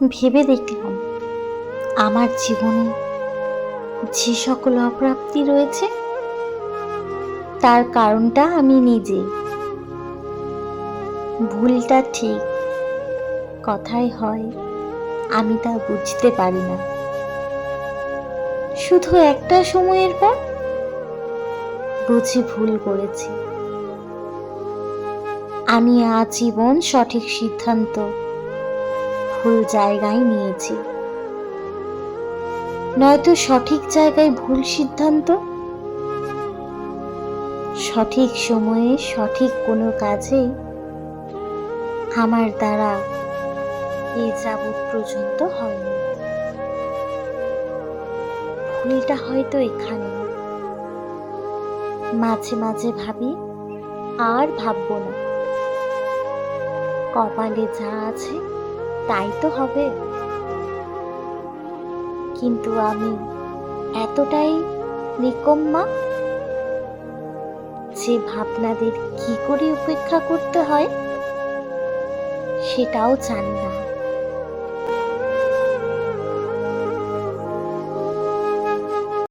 ভেবে দেখলাম, আমার জীবনে যে সকল অপ্রাপ্তি রয়েছে, তার কারণটা আমি নিজে ভুলটা ঠিক কথাই হয়, আমি তা বুঝতে পারি না। শুধু একটা সময়ের পর বুঝি ভুল করেছি। আমি আজীবন সঠিক সিদ্ধান্ত ভুল জায়গায় নিয়েছি। নয়তো সঠিক জায়গায় ভুল সিদ্ধান্ত? সঠিক সময়ে সঠিক কোনো কাজে আমার দ্বারা এ যাবৎ পর্যন্ত হয়নি। ভুলটা হয়তো এখানে। মাঝে মাঝে ভাবি, আর ভাববো না। কপালে যা আছে তাই তো হবে। কিন্তু আমি এতটাই নিকম্মা যে ভাবনাদের কি করে উপেক্ষা করতে হয়, সেটাও জানি না।